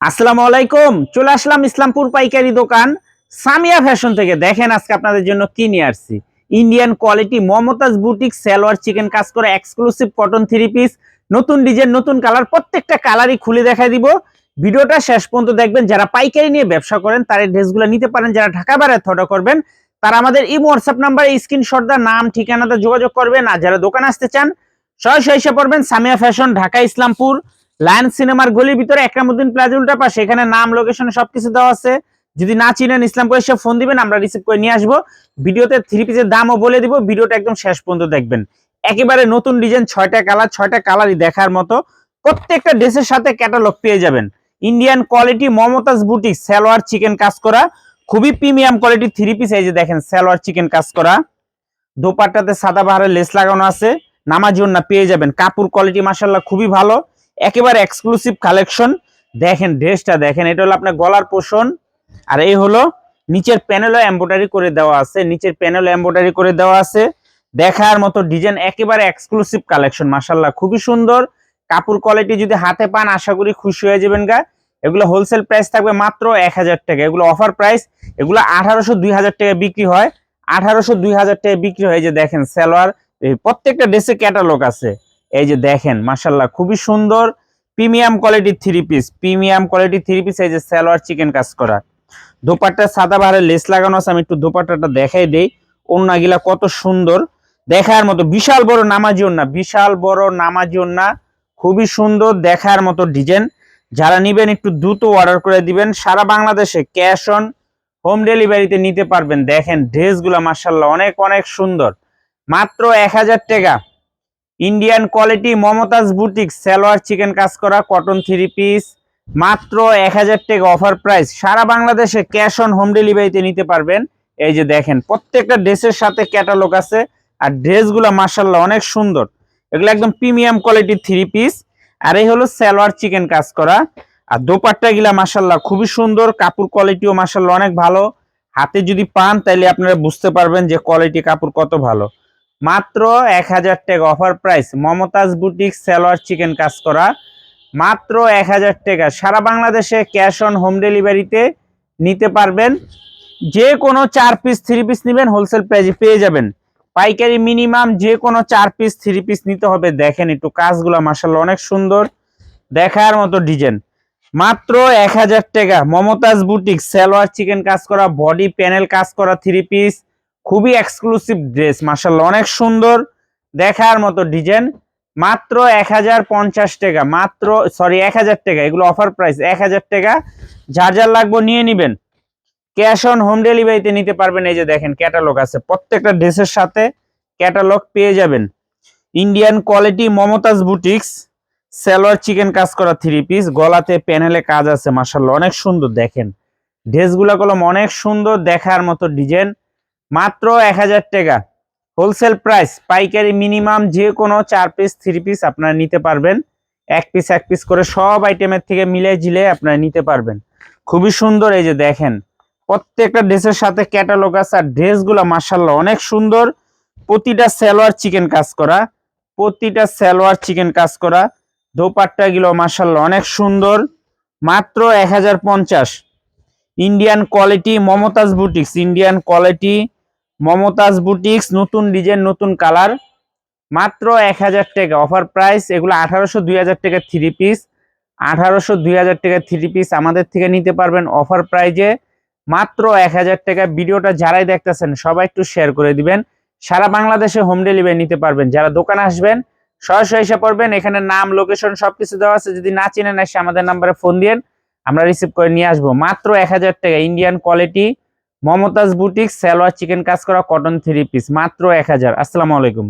আসসালামু আলাইকুম, চলে আসলাম ইসলামপুর পাইকারি দোকান সামিয়া ফ্যাশন থেকে। দেখেন আজকে আপনাদের জন্য কি নিয়ে আসছি? Indian quality Mumtaz boutique salwar chikan কাজ করে এক্সক্লুসিভ কটন থ্রি পিস নতুন ডিজাইন নতুন কালার প্রত্যেকটা কালারই খুলে দেখাই দিব। ভিডিওটা শেষ পর্যন্ত দেখবেন। যারা পাইকারি নিয়ে ব্যবসা করেন, তার এই ড্রেসগুলো নিতে পারেন। যারা ঢাকা বাইরে থটো করবেন, তারা আমাদের এই হোয়াটসঅ্যাপ নাম্বারে স্ক্রিনশট দা নাম ঠিকানাতে যোগাযোগ করবেন। আর যারা দোকান আসতে চান, সরাসরি এসে পড়বেন সামিয়া ফ্যাশন, ঢাকা, ইসলামপুর। লায়ন সিনেমার গলির ভিতরে একরামুদ্দিন প্লাজা উল্টা পাশে এখানে নাম লোকেশন সবকিছু দেওয়া আছে। যদি না চিনেন ইসলামপুর এসে ফোন দিবেন, আমরা রিসিভ করে নিয়ে আসব। ভিডিওতে থ্রি পিসের দামও বলে দিব, ভিডিওটা একদম শেষ পর্যন্ত দেখবেন। একেবারে নতুন ডিজাইন ছয়টা কালার ছয়টা কালারই দেখার মতো। প্রত্যেকটা ড্রেসের সাথে ক্যাটালগ পেয়ে যাবেন। Indian quality Mumtaz boutique salwar chikan কাজ করা। খুবই প্রিমিয়াম কোয়ালিটি থ্রি পিস এই যে দেখেন, সালোয়ার চিকেন কাজ করা। দোপাট্টাতে সাদা বাহারের লেস লাগানো আছে। নামার না পেয়ে যাবেন। কাপড় কোয়ালিটি মাসাল্লাহ খুবই ভালো। একেবারে এক্সক্লুসিভ কালেকশন দেখেন ড্রেসটা দেখেন, এটা হলো আপনার গলার পোষণ। আর এই হলো নিচের প্যানেলও এম্ব্রয়ডারি করে দেওয়া আছে। নিচের প্যানেলও এম্ব্রয়ডারি করে দেওয়া আছে। দেখার মতো ডিজাইন একেবারে এক্সক্লুসিভ কালেকশন মাসাল্লাহ খুবই সুন্দর। কাপড় কোয়ালিটি যদি হাতে পান, আশা করি খুশি হয়ে যাবেন গা। এগুলো হোলসেল প্রাইস থাকবে মাত্র এক হাজার টাকা। এগুলো অফার প্রাইস এগুলো আঠারোশো দুই হাজার টাকা বিক্রি হয়। আঠারোশো দুই হাজার টাকা বিক্রি হয়। যে দেখেন, সালোয়ার প্রত্যেকটা ড্রেসে ক্যাটালগ আছে। এই যে দেখেন মাসাল্লাহ খুবই সুন্দর প্রিমিয়াম কোয়ালিটির থ্রি পিস প্রিমিয়াম কোয়ালিটির থ্রি পিস এই যে সালোয়ার চিকেন কাজ করা। দোপাট্টা সাদা বাহারে লেস লাগানো আছে, আমি একটু দোপাট্টাটা দেখাই দেই। ওন্নাগুলা কত সুন্দর, দেখার মতো, বিশাল বড় নামাজি ওন্না বিশাল বড় নামাজি ওন্না খুবই সুন্দর দেখার মতো ডিজাইন যারা নিবেন একটু দ্রুত অর্ডার করে দিবেন, সারা বাংলাদেশে ক্যাশ অন হোম ডেলিভারিতে নিতে পারবেন। দেখেন ড্রেসগুলো মার্শাল্লাহ অনেক অনেক সুন্দর। মাত্র এক হাজার টাকা। Indian quality Mumtaz boutique salwar chikan কাজ করা কটন থ্রি পিস মাত্র এক হাজার টাকা অফার প্রাইস সারা বাংলাদেশে ক্যাশ অন হোম ডেলিভারিতে নিতে পারবেন। এই যে দেখেন, প্রত্যেকটা ড্রেসের সাথে ক্যাটালগ আছে। আর ড্রেসগুলো মার্শাল্লাহ অনেক সুন্দর। এগুলো একদম প্রিমিয়াম কোয়ালিটির থ্রি পিস আর এই হলো সালোয়ার চিকেন কাজ করা। আর দোপাট্টা গিলা মার্শাল্লাহ খুবই সুন্দর। কাপড় কোয়ালিটিও মার্শাল্লাহ অনেক ভালো। হাতে যদি পান তাইলে আপনারা বুঝতে পারবেন যে কোয়ালিটি কাপড় কত ভালো। মাত্র এক হাজার টাকা offer price Mumtaz boutique salwar chikan কাজ করা। মাত্র এক হাজার টাকা। সারা বাংলাদেশে ক্যাশ অন হোম ডেলিভারিতে নিতে পারবেন। যে কোনো চার পিস থ্রি পিস নেবেন হোলসেল প্রাইজে পেয়ে যাবেন। পাইকারি মিনিমাম যে কোনো চার পিস থ্রি পিস নিতে হবে। দেখেন একটু কাজগুলো মাসাল্লাহ অনেক সুন্দর। দেখার মতো ডিজাইন মাত্র এক হাজার টাকা। মমতাজ বুটিক সালোয়ার চিকেন কাজ করা। বডি প্যানেল কাজ করা থ্রি পিস খুবই এক্সক্লুসিভ ড্রেস মার্শাল্লাহ অনেক সুন্দর দেখার মতো ডিজাইন মাত্র এক হাজার পঞ্চাশ টাকা, মাত্র সরি এক হাজার টাকা, এগুলো অফার প্রাইস এক হাজার টাকা। যার যার লাগবে নিয়ে নিবেন। ক্যাশ অন হোম ডেলিভারিতে নিতে পারবেন, এই যে দেখেন ক্যাটালগ আছে। প্রত্যেকটা ড্রেসের সাথে ক্যাটালগ পেয়ে যাবেন। Indian quality Mumtaz boutiques salwar chikan কাজ করা থ্রি পিস গলাতে প্যানেলে কাজ আছে মার্শাল্লাহ অনেক সুন্দর দেখেন। ড্রেসগুলো কলম অনেক সুন্দর দেখার মতো ডিজাইন মাত্র এক হাজার টাকা। হোলসেল প্রাইস পাইকারি মিনিমাম যে কোনো চার পিস থ্রি পিস আপনারা নিতে পারবেন। এক পিস এক পিস করে সব আইটেমের থেকে মিলে ঝিলে আপনারা নিতে পারবেন। খুবই সুন্দর এই যে দেখেন। প্রত্যেকটা ড্রেসের সাথে ক্যাটালগ আছে আর ড্রেসগুলো মার্শাল্লাহ অনেক সুন্দর। প্রতিটা সালোয়ার চিকেন কাজ করা। প্রতিটা সালোয়ার চিকেন কাজ করা। দোপাট্টা গুলো মার্শাল্লাহ অনেক সুন্দর। মাত্র এক হাজার পঞ্চাশ। Indian quality Mumtaz boutiques Indian quality Mumtaz boutiques, নতুন ডিজাইন, নতুন কালার। মাত্র এক হাজার টাকা অফার প্রাইস। এগুলো আঠারোশো, দুই হাজার টাকা থ্রি পিস আঠারোশো, দুই হাজার টাকা থ্রি পিস আমাদের থেকে নিতে পারবেন অফার প্রাইজে। মাত্র এক হাজার টাকা। ভিডিওটা যারাই দেখতেছেন, সবাই একটু শেয়ার করে দিবেন। সারা বাংলাদেশে হোম ডেলিভারি নিতে পারবেন। যারা দোকানে আসবেন, সরাসরি এসে পড়বেন। এখানে নাম লোকেশন সবকিছু দেওয়া আছে। যদি না চিনেন, এসে আমাদের নাম্বারে ফোন দিন আমরা রিসিভ করে নিয়ে আসব। মাত্র এক হাজার টাকা। Indian quality Mumtaz boutique salwar chikan কাজ করা কটন থ্রি পিস মাত্র এক হাজার। আসসালামু আলাইকুম।